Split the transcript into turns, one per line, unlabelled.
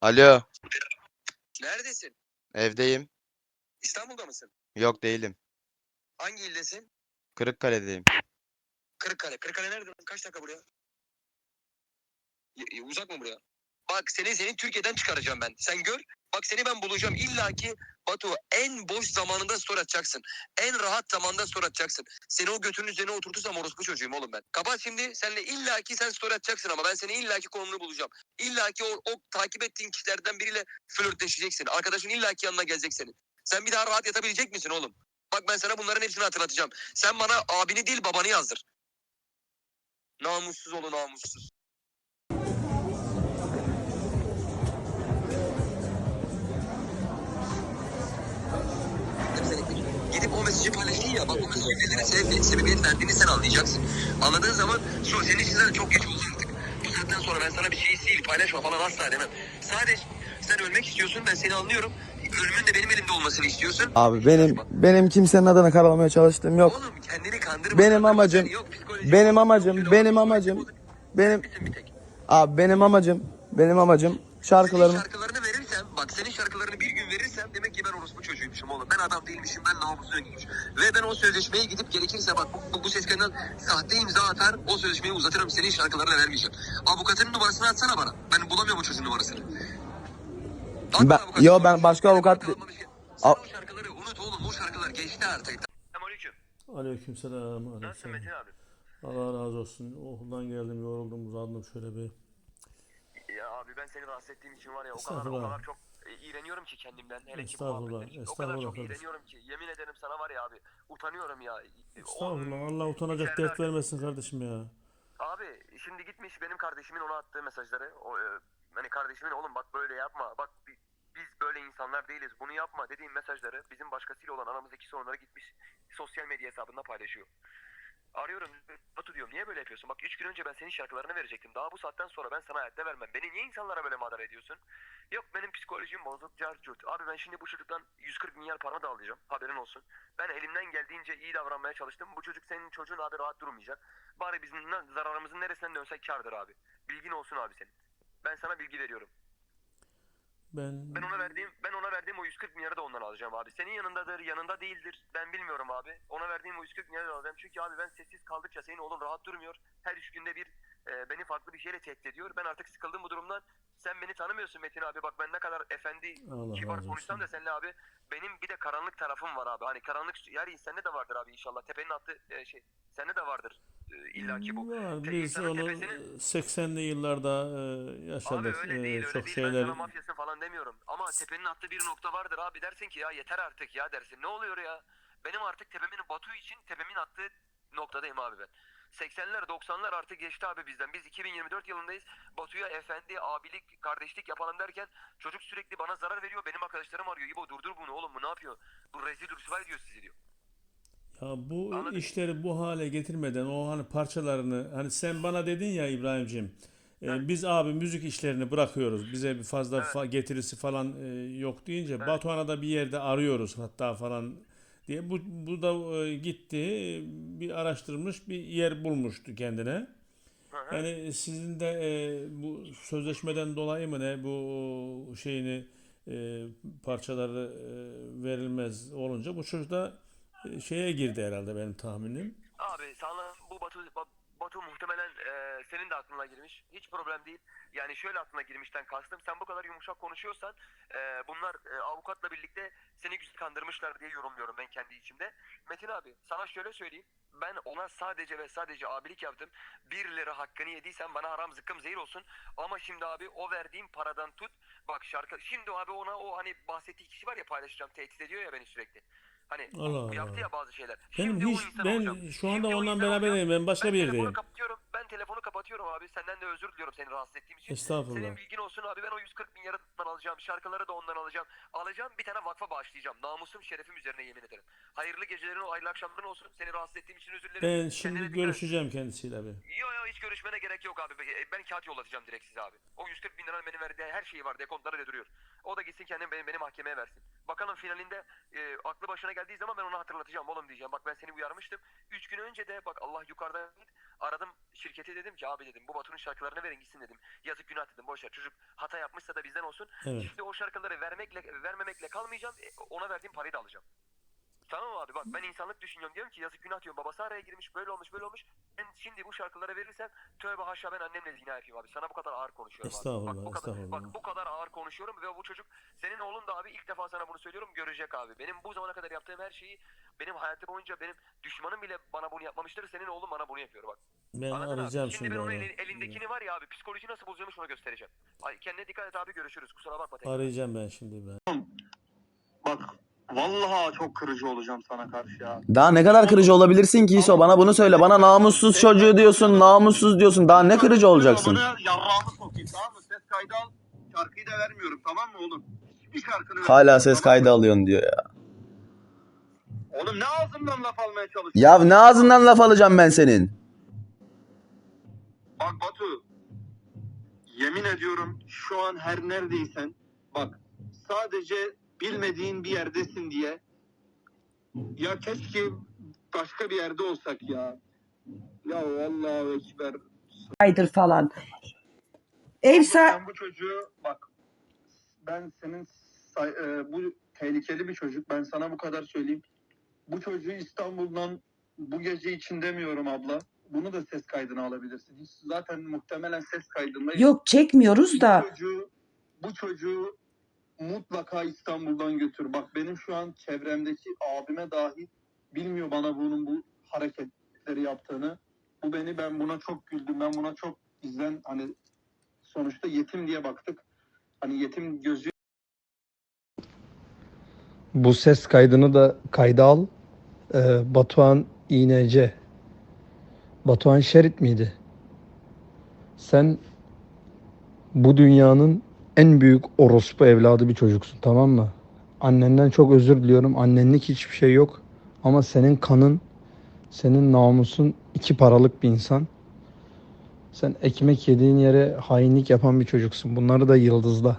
Alo,
Neredesin?
evdeyim.
İstanbul'da mısın?
Yok değilim.
Hangi ildesin?
Kırıkkale'deyim.
Kırıkkale. Kırıkkale nerede? lan? Kaç dakika buraya? Y- y- uzak mı buraya? Bak seni seni Türkiye'den çıkaracağım ben. Sen gör. Bak seni ben bulacağım. İlla ki Batu en boş zamanında story atacaksın. En rahat zamanda story atacaksın. Seni o götünün üzerine oturtursam orospu çocuğuyum oğlum ben. Kapat şimdi. Senle illa ki sen story atacaksın ama ben seni illa ki konumunu bulacağım. İlla ki o, o takip ettiğin kişilerden biriyle flörtleşeceksin. Arkadaşın illa ki yanına gelecek senin. Sen bir daha rahat yatabilecek misin oğlum? Bak ben sana bunların hepsini hatırlatacağım. Sen bana abini değil babanı yazdır. Namussuz oğlu namussuz. Mesajı paylaştın ya bak o mesajı sebebiyet, sebebiyet verdiğini sen anlayacaksın. Anladığın zaman şu senin için zaten çok geç oldu artık. Bu saatten sonra ben sana bir şeyi sil paylaşma falan asla demem. Sadece sen ölmek istiyorsun ben seni anlıyorum. Ölümün de benim elimde olmasını istiyorsun.
Abi benim benim kimsenin adına karalamaya çalıştığım yok.
Oğlum kendini kandırma.
Benim amacım
Yok,
benim amacım benim amacım benim abi benim amacım benim amacım şarkılarımı
şarkılarını verirsem, bak senin şarkılarını bir gün verirsem demek ki ben oğlum. Ben adam değilmişim, ben namusun öngümüş. Ve ben o sözleşmeye gidip gerekirse bak bu, bu, bu ses kaydından sahte imza atar, o sözleşmeyi uzatırım, senin şarkılarını vermeyeceğim. Avukatının numarasını atsana bana. Ben bulamıyorum o çocuğun numarasını. At
Ben-
avukatın
yo, ben başka avukat-
ki. Sen o şarkıları unut oğlum, o şarkılar geçti artık. Selamünaleyküm.
Aleykümselam.
Nasılsın. Metin abi?
Allah razı olsun. Okuldan geldim, yoruldum, uzandım şöyle bir.
Ya abi ben seni rahatsız ettiğim için var ya o kadar o kadar çok iğreniyorum ki kendimden. Hele ki
Estağfurullah,
muhabbetler için. O kadar
estağfurullah
çok
kardeşim.
iğreniyorum ki. Yemin ederim sana var ya abi utanıyorum ya.
Estağfurullah. Allah utanacak
içeride
dert vermesin kardeşim ya.
Abi şimdi gitmiş benim kardeşimin ona attığı mesajları. O, e, hani kardeşimin oğlum bak böyle yapma. Bak bi- biz böyle insanlar değiliz. Bunu yapma dediğim mesajları bizim başkasıyla olan aramızdaki sorunları gitmiş sosyal medya hesabında paylaşıyor. Arıyorum Batu diyorum niye böyle yapıyorsun? Bak 3 gün önce ben senin şarkılarını verecektim. Daha bu saatten sonra ben sana hayatta vermem. Beni niye insanlara böyle madar ediyorsun? Yok benim psikolojim bozuk carcut. Abi ben şimdi bu çocuktan 140 milyar para da alacağım. Haberin olsun. Ben elimden geldiğince iyi davranmaya çalıştım. Bu çocuk senin çocuğun abi rahat durmayacak. Bari bizim zararımızın neresinden dönsek kardır abi. Bilgin olsun abi senin. Ben sana bilgi veriyorum.
Ben
Ben ona verdiğim ben ona verdiğim o 140 milyarı da ondan alacağım abi. Senin yanındadır, yanında değildir. Ben bilmiyorum abi. Ona verdiğim o 140 milyarı da alacağım. Çünkü abi ben sessiz kaldıkça senin oğlun rahat durmuyor. Her üç günde bir e, beni farklı bir şeyle tehdit ediyor. Ben artık sıkıldım bu durumdan. Sen beni tanımıyorsun Metin abi. Bak ben ne kadar efendi,
Allah
kibar
razı
konuşsam
olsun.
da seninle abi. Benim bir de karanlık tarafım var abi. Hani karanlık her sende de vardır abi inşallah. Tepenin attığı e, şey sende de vardır. E, illa ki bu.
var. Biz onu
tepesini-
80'li yıllarda e,
Abi
yaşadık.
öyle
E,
değil öyle
çok
değil. Ben
şeyler
sana mafyasın falan demiyorum. Ama tepenin attığı bir nokta vardır abi. Dersin ki ya yeter artık ya dersin. Ne oluyor ya? Benim artık tepemin Batu için tepemin attığı noktadayım abi ben. 80'ler 90'lar artık geçti abi bizden. Biz 2024 yılındayız. Batu'ya efendi, abilik, kardeşlik yapalım derken çocuk sürekli bana zarar veriyor. Benim arkadaşlarım arıyor. İbo durdur bunu oğlum bu ne yapıyor? Bu rezil rüsva ediyor sizi diyor.
Ya bu
Anladın?
işleri bu hale getirmeden o hani parçalarını hani sen bana dedin ya İbrahim'cim e, biz abi müzik işlerini bırakıyoruz. Bize bir fazla
Evet.
fa- getirisi falan e, yok deyince Batuhan'a da bir yerde arıyoruz hatta falan diye bu bu da e, gitti bir araştırmış bir yer bulmuştu kendine. Yani sizin de e, bu sözleşmeden dolayı mı ne bu şeyini e, parçaları e, verilmez olunca bu çocuk da şeye girdi herhalde benim tahminim.
Abi sana bu Batu Ba- Batu muhtemelen e, senin de aklına girmiş. Hiç problem değil. Yani şöyle aklına girmişten kastım. Sen bu kadar yumuşak konuşuyorsan e, bunlar e, avukatla birlikte seni güzel kandırmışlar diye yorumluyorum ben kendi içimde. Metin abi sana şöyle söyleyeyim. Ben ona sadece ve sadece abilik yaptım. Bir lira hakkını yediysen bana haram zıkkım zehir olsun. Ama şimdi abi o verdiğim paradan tut. Bak şarkı şimdi abi ona o hani bahsettiği kişi var ya paylaşacağım tehdit ediyor ya beni sürekli. Hani
Allah Allah.
yaptı ya bazı şeyler.
Benim
Şimdi o
hiç ben
olacağım.
şu anda
Şimdi o
ondan beraber
olacağım.
değilim. Ben başka
Ben
bir yerdeyim.
kapatıyorum. Ben telefonu kapatıyorum abi. Senden de özür diliyorum seni rahatsız ettiğim için.
Estağfurullah.
Senin bilgin olsun abi. Ben o 140 bin yarından alacağım. Şarkıları da ondan alacağım. Alacağım bir tane vakfa bağışlayacağım. Namusum şerefim üzerine yemin ederim. Hayırlı gecelerin, hayırlı akşamların olsun. Seni rahatsız ettiğim için özür dilerim.
Ben
Kendine
şimdi
dikkat et.
görüşeceğim kendisiyle bir.
Yok yok hiç görüşmene gerek yok abi. Ben kağıt yollatacağım direkt size abi. O 140 bin liranın benim verdiği her şeyi var. Dekontları da duruyor. O da gitsin kendini beni, beni mahkemeye versin. Bakalım finalinde e, aklı başına geldiği zaman ben ona hatırlatacağım. Oğlum diyeceğim. Bak ben seni uyarmıştım. 3 gün önce de bak Allah yukarıdan git. Aradım şirkete dedim ki abi dedim bu Batu'nun şarkılarını verin gitsin dedim. Yazık günah dedim boş ver çocuk hata yapmışsa da bizden olsun.
Evet.
Şimdi o şarkıları vermekle vermemekle kalmayacağım. e, Ona verdiğim parayı da alacağım. Tamam abi bak ben insanlık düşünüyorum diyorum ki yazık günah diyorum babası araya girmiş böyle olmuş böyle olmuş. Ben şimdi bu şarkıları verirsem tövbe haşa ben annemle zina yapayım abi. Sana bu kadar ağır konuşuyorum abi.
Estağfurullah,
Bak bu kadar,
estağfurullah.
bak bu kadar ağır konuşuyorum ve bu çocuk senin oğlun da abi ilk defa sana bunu söylüyorum görecek abi. Benim bu zamana kadar yaptığım her şeyi benim hayatım boyunca benim düşmanım bile bana bunu yapmamıştır. Senin oğlun bana bunu yapıyor bak.
Ben
Anladın abi?
arayacağım
Şimdi,
şimdi
ben onun
onu.
eli- elindekini var ya abi psikoloji nasıl bozuyormuş onu göstereceğim. Ay, kendine dikkat et abi görüşürüz. Kusura bakma tekrar.
Arayacağım ben şimdi ben.
Vallahi çok kırıcı olacağım sana karşı ya.
Daha ne kadar kırıcı olabilirsin ki İso? Bana bunu söyle. Bana namussuz çocuğu diyorsun, namussuz diyorsun. Daha ne kırıcı olacaksın?
Bana yarrağımı sokayım tamam mı? Ses kaydı al. Şarkıyı da vermiyorum tamam mı oğlum? Hiçbir şarkını
Hala ses
tamam mı?
kaydı alıyorsun diyor ya.
Oğlum ne ağzımdan laf almaya çalışıyorsun?
Ya ne ağzından laf alacağım ben senin?
Bak Batu. Yemin ediyorum şu an her neredeysen bak sadece bilmediğin bir yerdesin diye ya keşke başka bir yerde olsak ya. Ya Allahu Ekber.
aydır falan. Ev sa-
Sen bu çocuğu bak ben senin say- e, bu tehlikeli bir çocuk. Ben sana bu kadar söyleyeyim. Bu çocuğu İstanbul'dan bu gece için demiyorum abla. Bunu da ses kaydına alabilirsin. Hiç zaten muhtemelen ses kaydında
yok çekmiyoruz da
bu çocuğu bu çocuğu mutlaka İstanbul'dan götür. Bak benim şu an çevremdeki abime dahi bilmiyor bana bunun bu hareketleri yaptığını. Bu beni ben buna çok güldüm. Ben buna çok bizden hani sonuçta yetim diye baktık. Hani yetim gözü
Bu ses kaydını da kayda al. Ee, Batuhan İğnece. Batuhan Şerit miydi? Sen bu dünyanın en büyük orospu evladı bir çocuksun tamam mı? Annenden çok özür diliyorum. Annenlik hiçbir şey yok. Ama senin kanın, senin namusun iki paralık bir insan. Sen ekmek yediğin yere hainlik yapan bir çocuksun. Bunları da yıldızla.